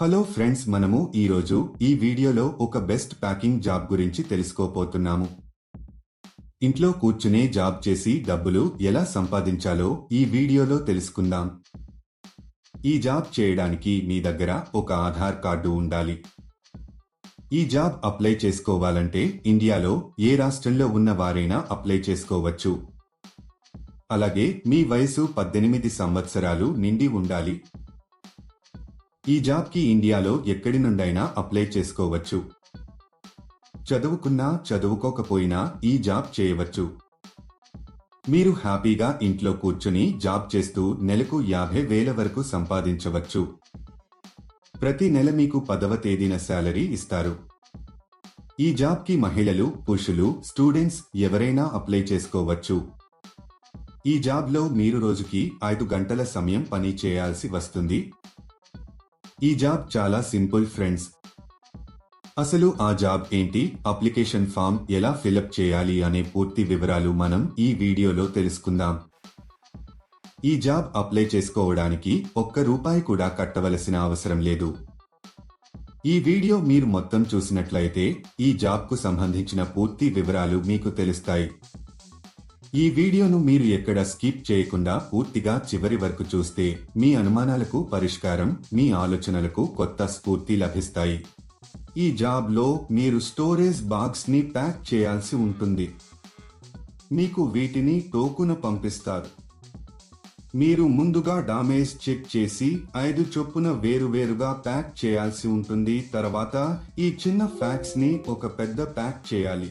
Hello friends మనము ఈరోజు ఈ వీడియోలో ఒక బెస్ట్ ప్యాకింగ్ జాబ్ గురించి తెలుసుకోపోతున్నాము ఇంట్లో కూర్చునే జాబ్ చేసి డబ్బులు ఎలా సంపాదించాలో ఈ వీడియోలో తెలుసుకుందాం. ఈ జాబ్ చేయడానికి మీ దగ్గర ఒక ఆధార్ కార్డు ఉండాలి. ఈ జాబ్ అప్లై చేసుకోవాలంటే ఇండియాలో ఏ రాష్ట్రంలో ఉన్న వారైనా అప్లై చేసుకోవచ్చు. అలాగే మీ వయసు పద్దెనిమిది సంవత్సరాలు నిండి ఉండాలి. ఈ జాబ్కి ఇండియాలో ఎక్కడి నుండైనా అప్లై చేసుకోవచ్చు. చదువుకున్నా చదువుకోకపోయినా ఈ జాబ్ చేయవచ్చు. మీరు హ్యాపీగా ఇంట్లో కూర్చుని జాబ్ చేస్తూ నెలకు యాభై వేల వరకు సంపాదించవచ్చు. ప్రతి నెల మీకు పదవ తేదీన శాలరీ ఇస్తారు. ఈ జాబ్కి మహిళలు పురుషులు స్టూడెంట్స్ ఎవరైనా అప్లై చేసుకోవచ్చు. ఈ జాబ్లో మీరు రోజుకి ఐదు గంటల సమయం పని చేయాల్సి వస్తుంది. ఈ జాబ్ చాలా సింపుల్ ఫ్రెండ్స్. అసలు ఆ జాబ్ ఏంటి? అప్లికేషన్ ఫామ్ ఎలా ఫిలప్ చేయాలి అనే పూర్తి వివరాలు మనం ఈ వీడియోలో తెలుసుకుందాం. ఈ జాబ్ అప్లై చేసుకోవడానికి ఒక్క రూపాయి కూడా కట్టవలసిన అవసరం లేదు. ఈ వీడియో మీరు మొత్తం చూసినట్లయితే ఈ జాబ్కు సంబంధించిన పూర్తి వివరాలు మీకు తెలుస్తాయి. ఈ వీడియోను మీరు ఎక్కడ స్కిప్ చేయకుండా పూర్తిగా చివరి వరకు చూస్తే మీ అనుమానాలకు పరిష్కారం మీ ఆలోచనలకు కొత్త స్ఫూర్తి లభిస్తాయి. ఈ జాబ్లో మీరు స్టోరేజ్ బాక్స్ని ప్యాక్ చేయాల్సి ఉంటుంది. మీకు వీటిని టోకున పంపిస్తారు. మీరు ముందుగా డామేజ్ చెక్ చేసి ఐదు చొప్పున వేరువేరుగా ప్యాక్ చేయాల్సి ఉంటుంది. తర్వాత ఈ చిన్న ఫ్యాక్స్ని ఒక పెద్ద ప్యాక్ చేయాలి.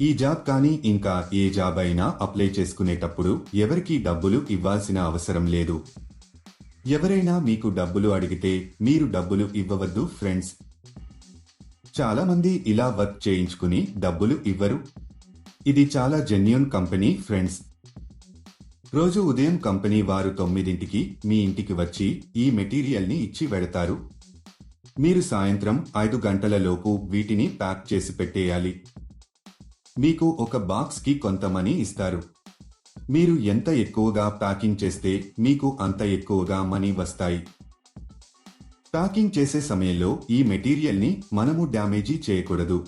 ఈ జాబ్ కానీ ఇంకా ఏ జాబ్ అయినా అప్లై చేసుకునేటప్పుడు ఎవరికీ డబ్బులు ఇవ్వాల్సిన అవసరం లేదు. ఎవరైనా మీకు డబ్బులు అడిగితే మీరు డబ్బులు ఇవ్వవద్దు ఫ్రెండ్స్. చాలా మంది ఇలా వర్క్ చేయించుకుని డబ్బులు ఇవ్వరు. ఇది చాలా జెన్యున్ కంపెనీ ఫ్రెండ్స్. రోజు ఉదయం కంపెనీ వారు తొమ్మిదింటికి మీ ఇంటికి వచ్చి ఈ మెటీరియల్ని ఇచ్చి వెడతారు మీరు సాయంత్రం ఐదు గంటల లోపు వీటిని ప్యాక్ చేసి పెట్టేయాలి. మీకు ఒక బాక్స్కి కొంత మనీ ఇస్తారు. మీరు ఎంత ఎక్కువగా ప్యాకింగ్ చేస్తే మీకు అంత ఎక్కువగా మనీ వస్తాయి. ప్యాకింగ్ చేసే సమయంలో ఈ మెటీరియల్ని మనము డ్యామేజీ చేయకూడదు.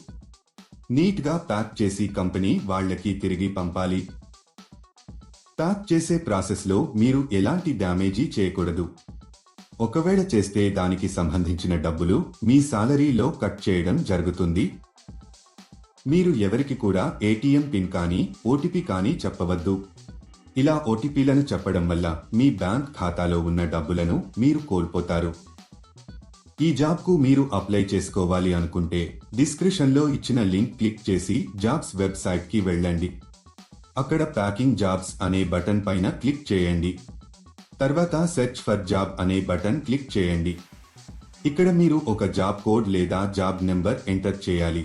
నీట్గా ప్యాక్ చేసి కంపెనీ వాళ్ళకి తిరిగి పంపాలి. ప్యాక్ చేసే ప్రాసెస్లో మీరు ఎలాంటి డ్యామేజీ చేయకూడదు. ఒకవేళ చేస్తే దానికి సంబంధించిన డబ్బులు మీ సాలరీలో కట్ చేయడం జరుగుతుంది. మీరు ఎవరికి కూడా ఏటీఎం పిన్ కానీ ఓటీపీ కానీ చెప్పవద్దు. ఇలా ఓటీపీలను చెప్పడం వల్ల మీ బ్యాంక్ ఖాతాలో ఉన్న డబ్బులను మీరు కోల్పోతారు. ఈ జాబ్కు మీరు అప్లై చేసుకోవాలి అనుకుంటే డిస్క్రిప్షన్లో ఇచ్చిన లింక్ క్లిక్ చేసి జాబ్స్ వెబ్సైట్కి వెళ్ళండి. అక్కడ ప్యాకింగ్ జాబ్స్ అనే బటన్ పైన క్లిక్ చేయండి. తర్వాత సెర్చ్ ఫర్ జాబ్ అనే బటన్ క్లిక్ చేయండి. ఇక్కడ మీరు ఒక జాబ్ కోడ్ లేదా జాబ్ నెంబర్ ఎంటర్ చేయాలి.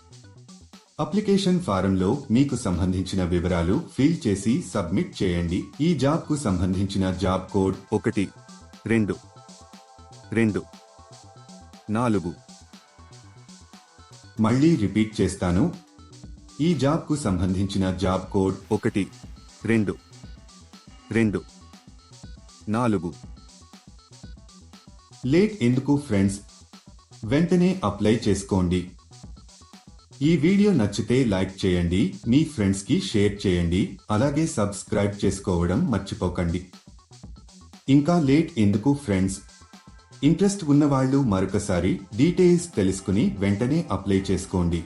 అప్లికేషన్ ఫారంలో మీకు సంబంధించిన వివరాలు ఫిల్ చేసి సబ్మిట్ చేయండి. ఈ జాబ్కు సంబంధించిన జాబ్ కోడ్ ఒకటి రెండు రెండు నాలుగు. మళ్ళీ రిపీట్ చేస్తాను. ఈ జాబ్కు సంబంధించిన జాబ్ కోడ్ ఒకటి రెండు రెండు నాలుగు. లేట్ ఎందుకు ఫ్రెండ్స్? వెంటనే అప్లై చేసుకోండి. ఈ వీడియో నచ్చితే లైక్ చేయండి మీ ఫ్రెండ్స్కి షేర్ చేయండి అలాగే సబ్స్క్రైబ్ చేసుకోవడం మర్చిపోకండి. ఇంకా లేట్ ఎందుకు ఫ్రెండ్స్? ఇంట్రెస్ట్ ఉన్నవాళ్ళు మరొకసారి డీటెయిల్స్ తెలుసుకుని వెంటనే అప్లై చేసుకోండి.